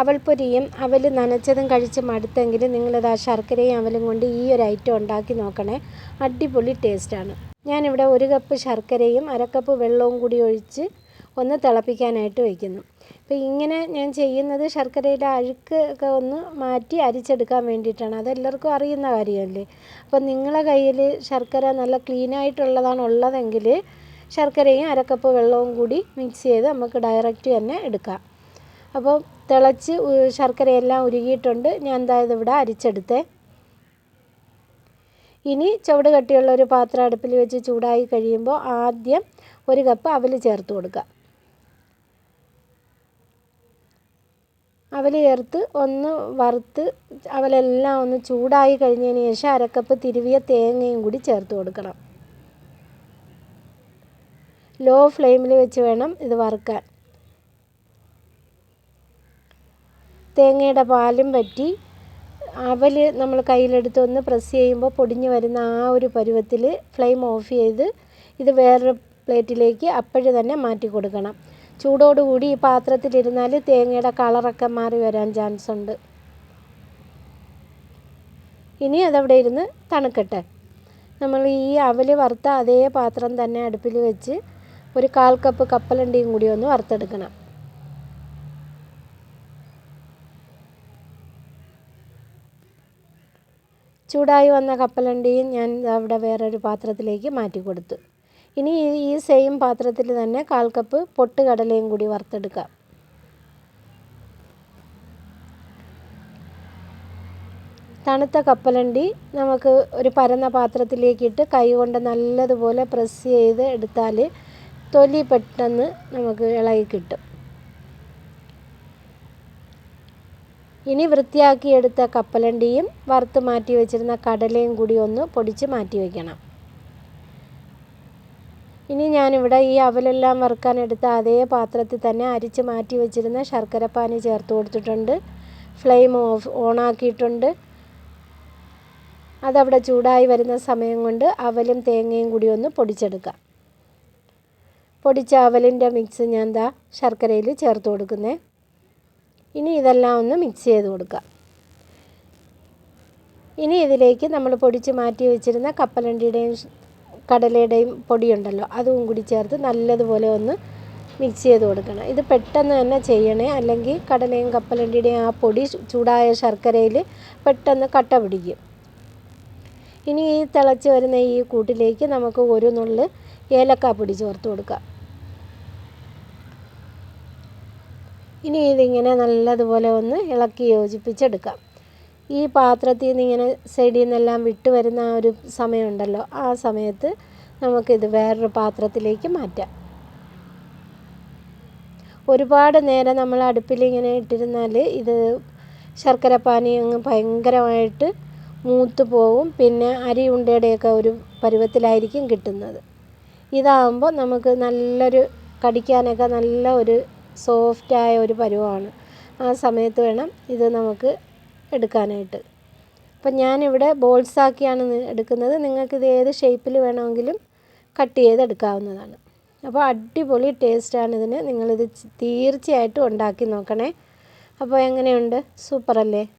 അവൽപ്പൊരിയും അവൽ നനച്ചതും കഴിച്ച് മടുത്തെങ്കിൽ നിങ്ങളിത് ആ ശർക്കരയും അവലും കൊണ്ട് ഈ ഒരു ഐറ്റം ഉണ്ടാക്കി നോക്കണേ. അടിപൊളി ടേസ്റ്റാണ് ഞാനിവിടെ ഒരു കപ്പ് ശർക്കരയും അരക്കപ്പ് കപ്പ് വെള്ളവും കൂടി ഒഴിച്ച് ഒന്ന് തിളപ്പിക്കാനായിട്ട് വയ്ക്കുന്നു. അപ്പോൾ ഇങ്ങനെ ഞാൻ ചെയ്യുന്നത് ശർക്കരയുടെ അഴുക്ക് ഒക്കെ ഒന്ന് മാറ്റി അരിച്ചെടുക്കാൻ വേണ്ടിയിട്ടാണ്. അതെല്ലാവർക്കും അറിയുന്ന കാര്യമല്ലേ? അപ്പോൾ നിങ്ങളെ കയ്യിൽ ശർക്കര നല്ല ക്ലീനായിട്ടുള്ളതാണ് ഉള്ളതെങ്കിൽ ശർക്കരയും അരക്കപ്പ് കപ്പ് വെള്ളവും കൂടി മിക്സ് ചെയ്ത് നമുക്ക് ഡയറക്റ്റ് തന്നെ എടുക്കാം. അപ്പോൾ തിളച്ച് ശർക്കരയെല്ലാം ഉരുകിയിട്ടുണ്ട്. ഞാൻ എന്തായത് ഇവിടെ അരിച്ചെടുത്തേ. ഇനി ചുവട് കട്ടിയുള്ള ഒരു പാത്രം അടുപ്പിൽ വെച്ച് ചൂടായി കഴിയുമ്പോൾ ആദ്യം ഒരു കപ്പ് അവൽ ചേർത്ത് കൊടുക്കുക. അവൽ ചേർത്ത് ഒന്ന് വറുത്ത് അവലെല്ലാം ഒന്ന് ചൂടായി കഴിഞ്ഞതിന് ശേഷം അരക്കപ്പ് തിരുവിയ തേങ്ങയും കൂടി ചേർത്ത് കൊടുക്കണം. ലോ ഫ്ലെയിമിൽ വെച്ച് വേണം ഇത് വറുക്കാൻ. തേങ്ങയുടെ പാലും പറ്റി അവൽ നമ്മൾ കയ്യിലെടുത്ത് ഒന്ന് പ്രസ് ചെയ്യുമ്പോൾ പൊടിഞ്ഞ് വരുന്ന ആ ഒരു പരുവത്തിൽ ഫ്ലെയിം ഓഫ് ചെയ്ത് ഇത് വേറൊരു പ്ലേറ്റിലേക്ക് അപ്പോഴ് തന്നെ മാറ്റി കൊടുക്കണം. ചൂടോടുകൂടി ഈ പാത്രത്തിലിരുന്നാൽ തേങ്ങയുടെ കളറൊക്കെ മാറി വരാൻ ചാൻസ് ഉണ്ട്. ഇനി അതവിടെ ഇരുന്ന് തണുക്കട്ടെ. നമ്മൾ ഈ അവൽ വറുത്ത അതേ പാത്രം തന്നെ അടുപ്പിൽ വെച്ച് ഒരു കാൽ കപ്പ് കപ്പലണ്ടിയും കൂടി ഒന്ന് വറുത്തെടുക്കണം. ചൂടായി വന്ന കപ്പലണ്ടിയും ഞാൻ അവിടെ വേറൊരു പാത്രത്തിലേക്ക് മാറ്റി കൊടുത്തു. ഇനി ഈ സെയിം പാത്രത്തിൽ തന്നെ കാൽ കപ്പ് പൊട്ടുകടലയും കൂടി വറുത്തെടുക്കാം. തണുത്ത കപ്പലണ്ടി നമുക്ക് ഒരു പരന്ന പാത്രത്തിലേക്കിട്ട് കൈ കൊണ്ട് നല്ലതുപോലെ പ്രസ് ചെയ്ത് എടുത്താൽ തൊലി പെട്ടെന്ന് നമുക്ക് ഇളകി കിട്ടും. ഇനി വൃത്തിയാക്കിയെടുത്ത കപ്പലണ്ടിയും വറുത്ത് മാറ്റി വെച്ചിരുന്ന കടലയും കൂടി ഒന്ന് പൊടിച്ച് മാറ്റി വയ്ക്കണം ഇനി ഞാനിവിടെ ഈ അവലെല്ലാം വറുക്കാൻ എടുത്ത അതേ പാത്രത്തിൽ തന്നെ അരിച്ച് മാറ്റി വെച്ചിരുന്ന ശർക്കരപ്പാനി ചേർത്ത് കൊടുത്തിട്ടുണ്ട്. ഫ്ലെയിം ഓഫ് ഓണാക്കിയിട്ടുണ്ട് അതവിടെ ചൂടായി വരുന്ന സമയം കൊണ്ട് അവലും തേങ്ങയും കൂടി ഒന്ന് പൊടിച്ചെടുക്കാം. പൊടിച്ച അവലിന്റെ മിക്സ് ഞാൻ എന്താ ശർക്കരയിൽ ചേർത്ത് കൊടുക്കുന്നേ. ഇനി ഇതെല്ലാം ഒന്ന് മിക്സ് ചെയ്ത് കൊടുക്കുക. ഇനി ഇതിലേക്ക് നമ്മൾ പൊടിച്ച് മാറ്റി വെച്ചിരുന്ന കപ്പലണ്ടിയുടെയും കടലയുടെയും പൊടിയുണ്ടല്ലോ അതും കൂടി ചേർത്ത് നല്ലതുപോലെ ഒന്ന് മിക്സ് ചെയ്ത് കൊടുക്കണം. ഇത് പെട്ടെന്ന് തന്നെ ചെയ്യണേ അല്ലെങ്കിൽ കടലയും കപ്പലണ്ടിയുടെയും ആ പൊടി ചൂടായ ശർക്കരയിൽ പെട്ടെന്ന് കട്ട പിടിക്കും. ഇനി ഈ തിളച്ച് വരുന്ന ഈ കൂട്ടിലേക്ക് നമുക്ക് ഒരു നുള്ള് ഏലക്കാപ്പൊടി ചേർത്ത് കൊടുക്കാം ഇനി ഇതിങ്ങനെ നല്ലതുപോലെ ഒന്ന് ഇളക്കി യോജിപ്പിച്ചെടുക്കാം. ഈ പാത്രത്തിൽ നിന്ന് ഇങ്ങനെ സൈഡിൽ നിന്നെല്ലാം വിട്ട് വരുന്ന ആ ഒരു സമയമുണ്ടല്ലോ ആ സമയത്ത് നമുക്കിത് വേറൊരു പാത്രത്തിലേക്ക് മാറ്റാം. ഒരുപാട് നേരം നമ്മൾ അടുപ്പിൽ ഇങ്ങനെ ഇട്ടിരുന്നാൽ ഇത് ശർക്കര പാനി അങ്ങ് ഭയങ്കരമായിട്ട് മൂത്ത് പോവും പിന്നെ അരി ഉണ്ടയുടെയൊക്കെ ഒരു പരുവത്തിലായിരിക്കും കിട്ടുന്നത്. ഇതാകുമ്പോൾ നമുക്ക് നല്ലൊരു കടിക്കാനൊക്കെ നല്ല ഒരു സോഫ്റ്റായ ഒരു പരുവമാണ് ആ സമയത്ത് വേണം ഇത് നമുക്ക് എടുക്കാനായിട്ട്. അപ്പം ഞാനിവിടെ ബോൾസാക്കിയാണ് എടുക്കുന്നത്. നിങ്ങൾക്കിത് ഏത് ഷേപ്പിൽ വേണമെങ്കിലും കട്ട് ചെയ്തെടുക്കാവുന്നതാണ് അപ്പോൾ അടിപൊളി ടേസ്റ്റാണ് ഇതിന്. നിങ്ങളിത് തീർച്ചയായിട്ടും ഉണ്ടാക്കി നോക്കണേ. അപ്പോൾ എങ്ങനെയുണ്ട്? സൂപ്പറല്ലേ?